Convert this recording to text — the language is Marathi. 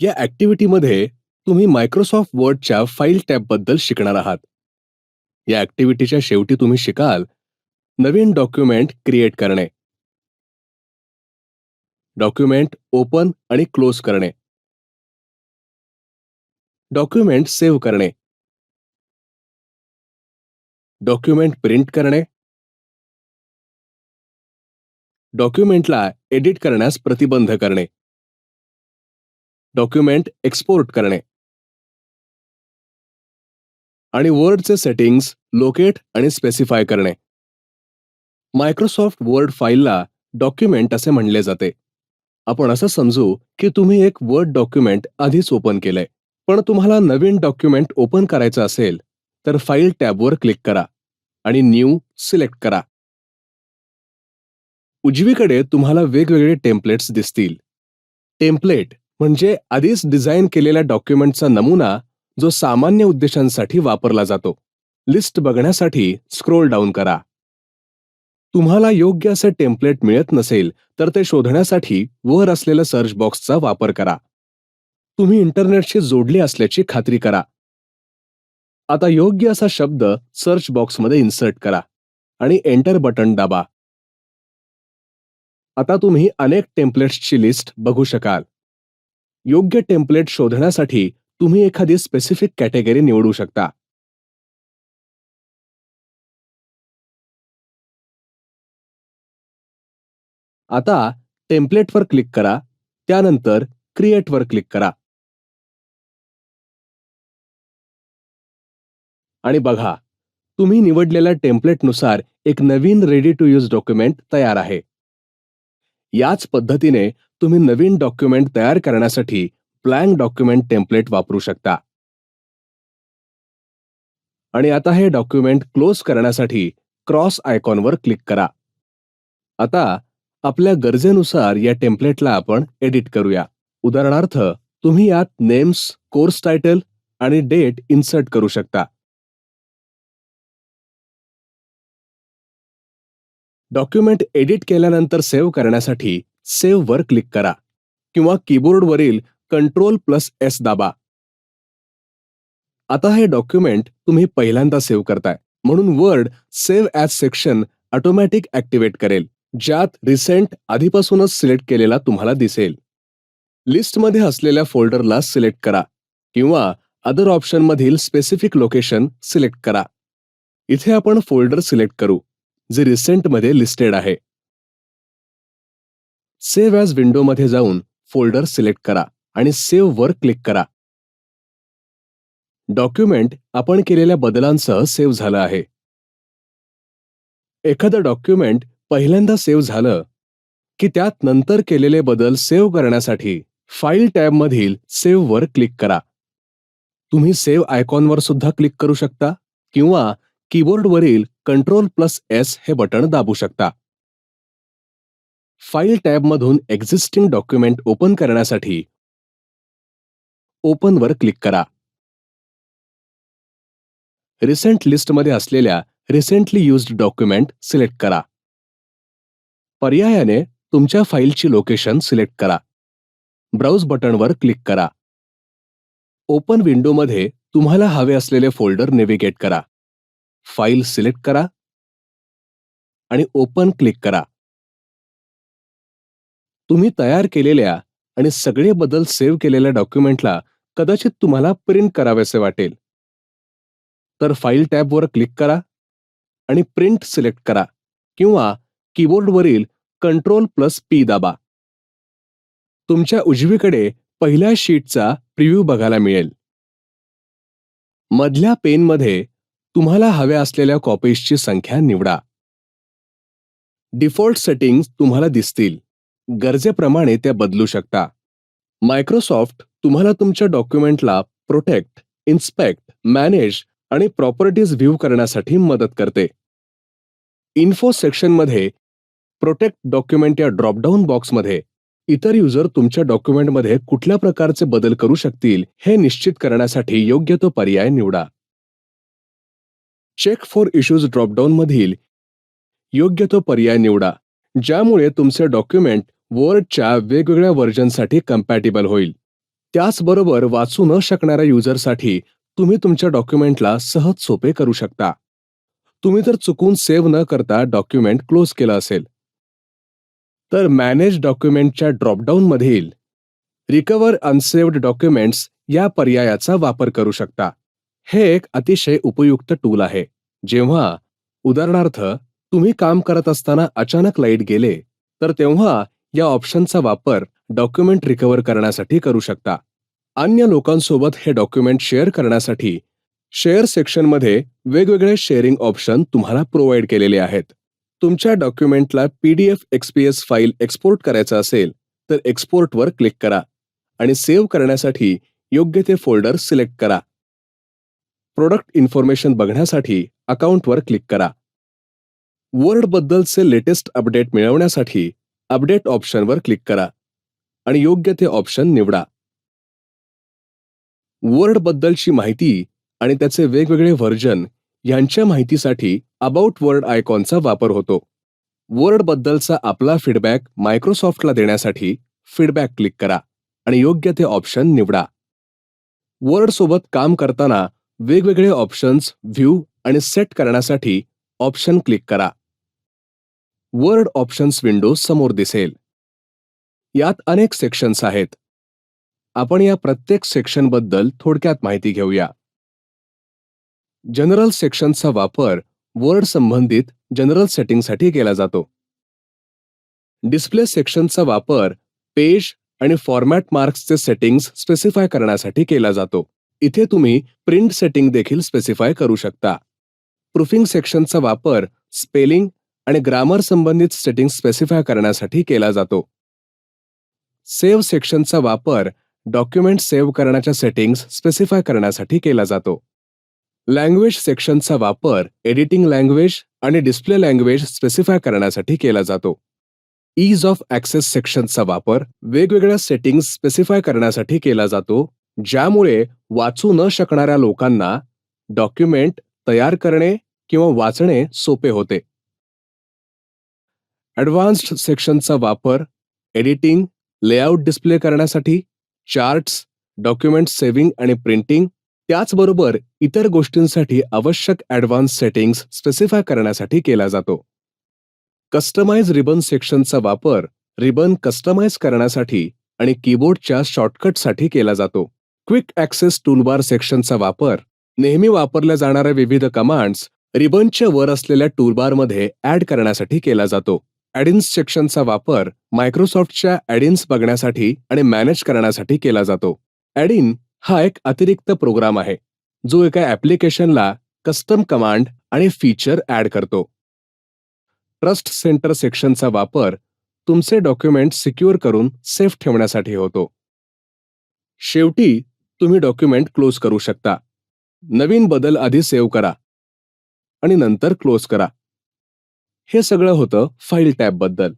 या ॲक्टिव्हिटीमध्ये तुम्ही मायक्रोसॉफ्ट वर्डच्या फाईल टॅबबद्दल शिकणार आहात. या ॲक्टिव्हिटीच्या शेवटी तुम्ही शिकाल नवीन डॉक्युमेंट क्रिएट करणे. डॉक्युमेंट ओपन आणि क्लोज करणे. डॉक्युमेंट सेव्ह करणे. डॉक्युमेंट प्रिंट करणे. डॉक्युमेंटला एडिट करण्यास प्रतिबंध करणे. डॉक्युमेंट एक्सपोर्ट करणे. आणि वर्डचे सेटिंग्स लोकेट आणि स्पेसिफाय करणे. मायक्रोसॉफ्ट वर्ड फाईलला डॉक्युमेंट असे म्हणले जाते. आपण असं समजू की तुम्ही एक वर्ड डॉक्युमेंट आधीच ओपन केलंय. पण तुम्हाला नवीन डॉक्युमेंट ओपन करायचं असेल तर फाईल टॅबवर क्लिक करा आणि न्यू सिलेक्ट करा. उजवीकडे तुम्हाला वेगवेगळे टेम्पलेट्स दिसतील. टेम्पलेट म्हणजे आधीच डिझाईन केलेल्या डॉक्युमेंटचा नमुना जो सामान्य उद्देशांसाठी वापरला जातो. लिस्ट बघण्यासाठी स्क्रोल डाऊन करा. तुम्हाला योग्य असं टेम्पलेट मिळत नसेल तर ते शोधण्यासाठी वर असलेल्या सर्च बॉक्सचा वापर करा. तुम्ही इंटरनेटशी जोडले असल्याची खात्री करा. आता योग्य असा शब्द सर्च बॉक्समध्ये इन्सर्ट करा आणि एंटर बटन दाबा. आता तुम्ही अनेक टेम्पलेट्सची लिस्ट बघू शकाल. योग्य टेम्पलेट शोधण्यासाठी तुम्ही एखादी स्पेसिफिक कॅटेगरी निवडू शकता. आता टेम्पलेटवर क्लिक करा त्यानंतर क्रिएटवर क्लिक करा. आणि बघा तुम्ही निवडलेल्या टेम्पलेटनुसार एक नवीन रेडी टू यूज डॉक्युमेंट तयार आहे. याच पद्धतीने तुम्ही नवीन डॉक्युमेंट तयार करण्यासाठी ब्लँक डॉक्युमेंट टेम्पलेट वापरू शकता. आणि आता हे डॉक्युमेंट क्लोज करण्यासाठी क्रॉस आयकॉनवर क्लिक करा. आता आपल्या गरजेनुसार या टेम्पलेटला आपण एडिट करूया. उदाहरणार्थ तुम्ही यात नेम्स कोर्स टायटल आणि डेट इन्सर्ट करू शकता. डॉक्युमेंट एडिट केल्यानंतर सेव्ह करण्यासाठी सेव्ह वर क्लिक करा किंवा कीबोर्डवरील कंट्रोल प्लस एस दाबा. आता हे डॉक्युमेंट तुम्ही पहिल्यांदा सेव्ह करताय. म्हणून Word save as section automatic activate करेल. ज्यात रिसेंट आधीपासूनच सिलेक्ट केलेला तुम्हाला दिसेल. लिस्टमध्ये असलेल्या फोल्डरला सिलेक्ट करा किंवा अदर ऑप्शन मधील स्पेसिफिक लोकेशन सिलेक्ट करा. इथे आपण फोल्डर सिलेक्ट करू जे रिसेंटमध्ये लिस्टेड आहे. सेव्ह ॲज विंडोमध्ये जाऊन फोल्डर सिलेक्ट करा आणि सेव्ह वर क्लिक करा. डॉक्युमेंट आपण केलेल्या बदलांसह सेव्ह झालं आहे. एखादं डॉक्युमेंट पहिल्यांदा सेव्ह झालं की त्यात नंतर केलेले बदल सेव्ह करण्यासाठी फाईल टॅबमधील सेव्ह वर क्लिक करा. तुम्ही सेव्ह आयकॉनवर सुद्धा क्लिक करू शकता किंवा कीबोर्डवरील कंट्रोल प्लस एस हे बटण दाबू शकता. फाईल टॅबमधून एक्झिस्टिंग डॉक्युमेंट ओपन करण्यासाठी ओपन वर क्लिक करा. रिसेंट लिस्टमध्ये असलेल्या रिसेंटली युज्ड डॉक्युमेंट सिलेक्ट करा. पर्यायाने तुमच्या फाईलची लोकेशन सिलेक्ट करा. ब्राउज बटणवर क्लिक करा. ओपन विंडोमध्ये तुम्हाला हवे असलेले फोल्डर नेव्हिगेट करा. फाईल सिलेक्ट करा. आणि ओपन क्लिक करा. तुम्ही तयार केलेल्या आणि सगळे बदल सेव्ह केलेल्या डॉक्युमेंटला कदाचित तुम्हाला प्रिंट करावेसे वाटेल. तर फाईल टॅबवर क्लिक करा आणि प्रिंट सिलेक्ट करा किंवा कीबोर्डवरील कंट्रोल प्लस पी दाबा. तुमच्या उजवीकडे पहिल्या शीटचा प्रिव्ह्यू बघायला मिळेल. मधल्या पेनमध्ये तुम्हाला हव्या असलेल्या कॉपीजची संख्या निवडा. डिफॉल्ट सेटिंग्ज तुम्हाला दिसतील. गरजेप्रमाणे त्या बदलू शकता. मायक्रोसॉफ्ट तुम्हाला तुमच्या डॉक्युमेंटला प्रोटेक्ट इन्स्पेक्ट मॅनेज आणि प्रॉपर्टीज व्ह्यू करण्यासाठी मदत करते. इन्फो सेक्शनमध्ये प्रोटेक्ट डॉक्युमेंट या ड्रॉपडाऊन बॉक्समध्ये इतर युजर तुमच्या डॉक्युमेंटमध्ये कुठल्या प्रकारचे बदल करू शकतील हे निश्चित करण्यासाठी योग्य तो पर्याय निवडा. चेक फॉर इश्यूज ड्रॉपडाऊनमधील योग्य तो पर्याय निवडा ज्यामुळे तुमचे डॉक्युमेंट वर्डच्या वेगवेगळ्या व्हर्जनसाठी कम्पॅटेबल होईल. त्याचबरोबर वाचू न शकणाऱ्या युजरसाठी तुम्ही तुमच्या डॉक्युमेंटला सहज सोपे करू शकता. तुम्ही तर चुकून सेव्ह न करता डॉक्युमेंट क्लोज केलं असेल तर मॅनेज डॉक्युमेंटच्या ड्रॉपडाऊन मधील रिकवर अनसेव्ड डॉक्युमेंट्स या पर्यायाचा वापर करू शकता. हे एक अतिशय उपयुक्त टूल आहे. जेव्हा उदाहरणार्थ तुम्ही काम करत असताना अचानक लाइट गेले तर तेव्हा या ऑप्शनचा वापर डॉक्युमेंट रिकव्हर करण्यासाठी करू शकता. अन्य लोकांसोबत हे डॉक्युमेंट शेअर करण्यासाठी शेअर सेक्शनमध्ये वेगवेगळे शेअरिंग ऑप्शन तुम्हाला प्रोव्हाइड केलेले आहेत. तुमच्या डॉक्युमेंटला पीडीएफ एक्सपीएस फाईल एक्सपोर्ट करायचं असेल तर एक्सपोर्टवर क्लिक करा आणि सेव्ह करण्यासाठी योग्य ते फोल्डर सिलेक्ट करा. प्रोडक्ट इन्फॉर्मेशन बघण्यासाठी अकाउंटवर क्लिक करा. वर्ड बद्दलचे लेटेस्ट अपडेट मिळवण्यासाठी अपडेट ऑप्शनवर क्लिक करा आणि योग्य ते ऑप्शन निवडा. वर्ड बद्दलची माहिती आणि त्याचे वेगवेगळे व्हर्जन यांच्या माहितीसाठी अबाउट वर्ड आयकॉनचा वापर होतो. वर्ड बद्दलचा आपला फीडबॅक मायक्रोसॉफ्टला देण्यासाठी फीडबॅक क्लिक करा आणि योग्य ते ऑप्शन निवडा. वर्ड सोबत काम करताना वेगवेगळे ऑप्शन्स व्ह्यू आणि सेट करण्यासाठी ऑप्शन क्लिक करा. वर्ड ऑप्शन्स विंडो समोर दिसेल. यात अनेक सेक्शन्स आहेत. आपण या प्रत्येक सेक्शनबद्दल थोडक्यात माहिती घेऊया. जनरल सेक्शनचा वापर वर्ड संबंधित जनरल सेटिंगसाठी केला जातो. डिस्प्ले सेक्शनचा वापर पेज आणि फॉर्मॅट मार्क्सचे सेटिंग्स स्पेसिफाय करण्यासाठी केला जातो. इथे तुम्ही प्रिंट सेटिंग देखील स्पेसिफाय करू शकता. प्रूफिंग सेक्शनचा वापर स्पेलिंग आणि ग्रामर संबंधित सेटिंग स्पेसिफाय करण्यासाठी केला जातो. सेव्ह सेक्शनचा वापर डॉक्युमेंट सेव्ह करण्याच्या सेटिंग्स स्पेसिफाय करण्यासाठी केला जातो. लँग्वेज सेक्शनचा वापर एडिटिंग लँग्वेज आणि डिस्प्ले लँग्वेज स्पेसिफाय करण्यासाठी केला जातो. ईज ऑफ ॲक्सेस सेक्शनचा वापर वेगवेगळ्या सेटिंग्स स्पेसिफाय करण्यासाठी केला जातो ज्यामुळे वाचू न शकणाऱ्या लोकांना डॉक्युमेंट तयार करणे किंवा वाचणे सोपे होते. ॲडव्हान्स्ड सेक्शनचा वापर एडिटिंग लेआउट डिस्प्ले करण्यासाठी चार्ट्स डॉक्युमेंट सेव्हिंग आणि प्रिंटिंग त्याचबरोबर इतर गोष्टींसाठी आवश्यक ॲडव्हान्स सेटिंग्स स्पेसिफाय करण्यासाठी केला जातो. कस्टमाइज रिबन सेक्शनचा वापर रिबन कस्टमाइज करण्यासाठी आणि कीबोर्डच्या शॉर्टकटसाठी केला जातो. क्विक ॲक्सेस टूलबार सेक्शनचा वापर नेहमी वापरल्या जाणाऱ्या विविध कमांड्स रिबनच्या वर असलेल्या टूलबारमध्ये ऍड करण्यासाठी केला जातो. ॲडिन्स सेक्शनचा वापर मायक्रोसॉफ्टच्या ॲडिन्स बघण्यासाठी आणि मॅनेज करण्यासाठी केला जातो. ॲडिन हा एक अतिरिक्त प्रोग्राम आहे जो एका ॲप्लिकेशनला कस्टम कमांड आणि फीचर ॲड करतो. ट्रस्ट सेंटर सेक्शनचा वापर तुमचे डॉक्युमेंट सिक्युअर करून सेफ ठेवण्यासाठी होतो. शेवटी तुम्ही डॉक्युमेंट क्लोज करू शकता. नवीन बदल आधी सेव्ह करा आणि नंतर क्लोज करा. हे सगळं होतं फाईल टॅबबद्दल.